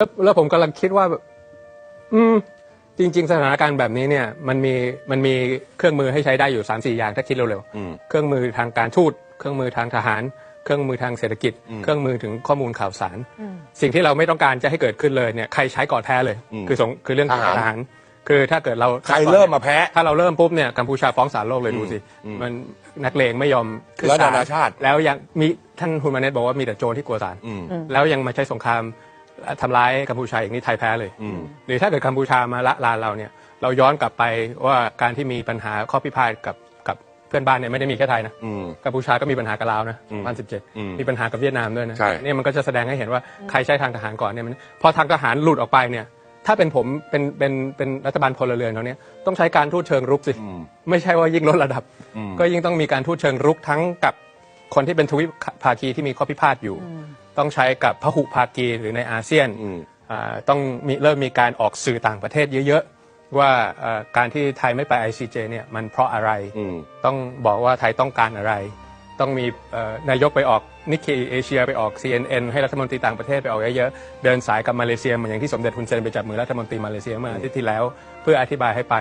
แล้วแล้วผมกำลังคิดว่าแบบอืม จริง ๆ สถานการณ์แบบนี้เนี่ย มันมีมันมีเครื่องมือให้ใช้ได้อยู่3ามสี่อย่างถ้าคิดเร็วอืม ๆ เครื่องมือทางการทูตเครื่องมือทางทหาร เครื่องมือทางเศรษฐกิจ เครื่องมือถึงข้อมูลข่าวสาร สิ่งที่เราไม่ต้องการจะให้เกิดขึ้นเลยเนี่ยใครใช้ก่อนแพ้เลยอืมคือสงคือเรื่องทหาร ทหาร คือถ้าเกิดเรา ใครเริ่มมาแพ้ ถ้าเราเริ่มปุ๊บเนี่ยกัมพูชาฟ้องศาลโลกเลยดูสิอืมมันนักเลงไม่ยอมขึ้และศลนานาชาติแล้วยังมีท่านฮุนมาเนตบอกว่ามีแต่โจรที่กลัวศาลอืมแล้วยังมาใช้สงคราม ทำร้ายกัมพูชาอย่างนี้ไทยแพ้เลยอืมหรือถ้าเกิดกัมพูชามาละลานเราเนี่ยเราย้อนกลับไปว่าการที่มีปัญหาข้อพิพาทกับกับเพื่อนบ้านเนี่ยไม่ได้มีแค่ไทยนะอืมกัมพูชาก็มีปัญหากับลาวนะอืม2017อืมมีปัญหากับเวียดนามด้วยนะใช่เนี่ยมันก็จะแสดงให้เห็นว่าใครใช้ทางทหารก่อนเนี่ยมันพอทางทหารหลุดออกไปเนี่ยถ้าเป็นผมเป็นเป็นเป็นรัฐบาลพลเรือนเขาเนี่ยต้องใช้การทูตเชิงรุกสิอืมไม่ใช่ว่ายิ่งลดระดับอืมก็ยิ่งต้องมีการทูตเชิงรุกทั้งกับ คนที่เป็นทวิภาคีที่มีข้อพิพาทอยู่ ต้องใช้กับพหุภาคีหรือในอาเซียนอืมอ่าต้องมีเริ่มมีการออกสื่อต่างประเทศเยอะๆ ว่าเอ่อการที่ไทยไม่ไป ICJ เนี่ยมันเพราะอะไรอืมต้องบอกว่าไทยต้องการอะไร ต้องมีเอ่อนายกไปออกนิก k เอเชียไปออก CNN ให้รัฐมนตรีต่างประเทศไปออกเยอะๆ เดินสายกับมาเลเซียเหมือนอย่างที่สมเด็จฮุนเซนไปจับมือรัฐมนตรีมาเลเซียเมื่ออาทิตย์ที่แล้ว เพื่ออธิบายให้ไป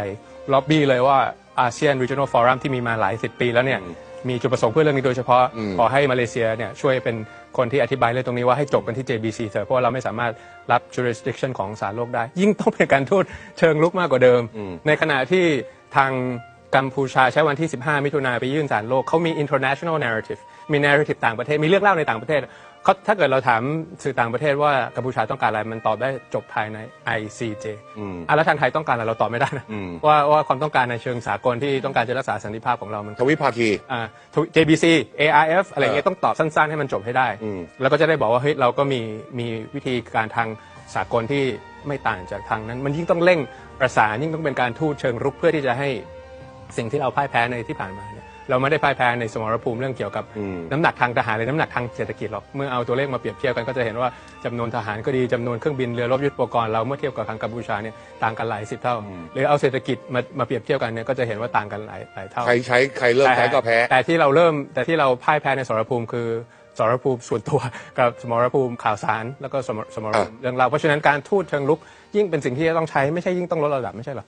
ล็อบบี้เลยว่าอาเซียน Regional Forum ที่มีมาหลายสิบปีแล้วเนี่ยอื มมีจุดประสงค์เพื่อเรื่องนี้โดยเฉพาะอืมขอให้มาเลเซียเนี่ยช่วยเป็นคนที่อธิบายเรื่องตรงนี้ว่าให้จบกันที่ JBC เถอะเพราะว่าเราไม่สามารถรับ jurisdiction ของศาลโลกได้ ยิ่งต้องเป็นการทูตเชิงลุกมากกว่าเดิมอืมในขณะที่ทางกัมพูชาใช้วันที่ 15 มิถุนาไปยื่นศาลโลกเขามี international narrative มี narrative ต่างประเทศ มีเรื่องเล่าในต่างประเทศ เขาถ้าเกิดเราถามสื่อต่างประเทศว่ากัมพูชาต้องการอะไรมันตอบได้จบภายใน ICJ อืมอะแล้วทางไทยต้องการอะไรเราตอบไม่ได้นะอืมว่าว่าความต้องการในเชิงสากลที่ต้องการจะรักษาสันติภาพของเรามันทวิภาคีอ่า JBC ARF อะไรเงี้ยเออต้องตอบสั้นๆ ให้มันจบให้ได้อืมแล้วก็จะได้บอกว่าเฮ้ยเราก็มีมีวิธีการทางสากลที่ไม่ต่างจากทางนั้น มันยิ่งต้องเร่งประสานยิ่งต้องเป็นการทูตเชิงรุกเพื่อที่จะให้สิ่งที่เราพ่ายแพ้ในที่ผ่านมาเนี่ย เราไม่ได้พ่ายแพ้ในสมรภูมิเรื่องเกี่ยวกับอืมน้ำหนักทางทหารหรือน้ำหนักทางเศรษฐกิจหรอก เมื่อเอาตัวเลขมาเปรียบเทียบกันก็จะเห็นว่าจำนวนทหารก็ดีจำนวนเครื่องบินเรือรบยุทโธปกรณ์เราเมื่อเทียบกับทางกัมพูชาเนี่ยต่างกันหลายสิบเท่าหรือเอาเศรษฐกิจมามาเปรียบเทียบกันเนี่ยก็จะเห็นว่าต่างกันหลายหลายเท่าใครใช้ใครเริ่มใช้ก็แพ้ แต่ที่เราเริ่มแต่ที่เราพ่ายแพ้ในสมรภูมิคือสมรภูมิส่วนตัวกับสมรภูมิข่าวสารแล้วก็สมรสมรภูมิอะเรื่องเราวเพราะฉะนั้นการทูตเชิงลุกยิ่งเป็นสิ่งที่จะต้องใช้ไม่ใช่ยิ่งต้องลดระดับไม่ใช่เหรอ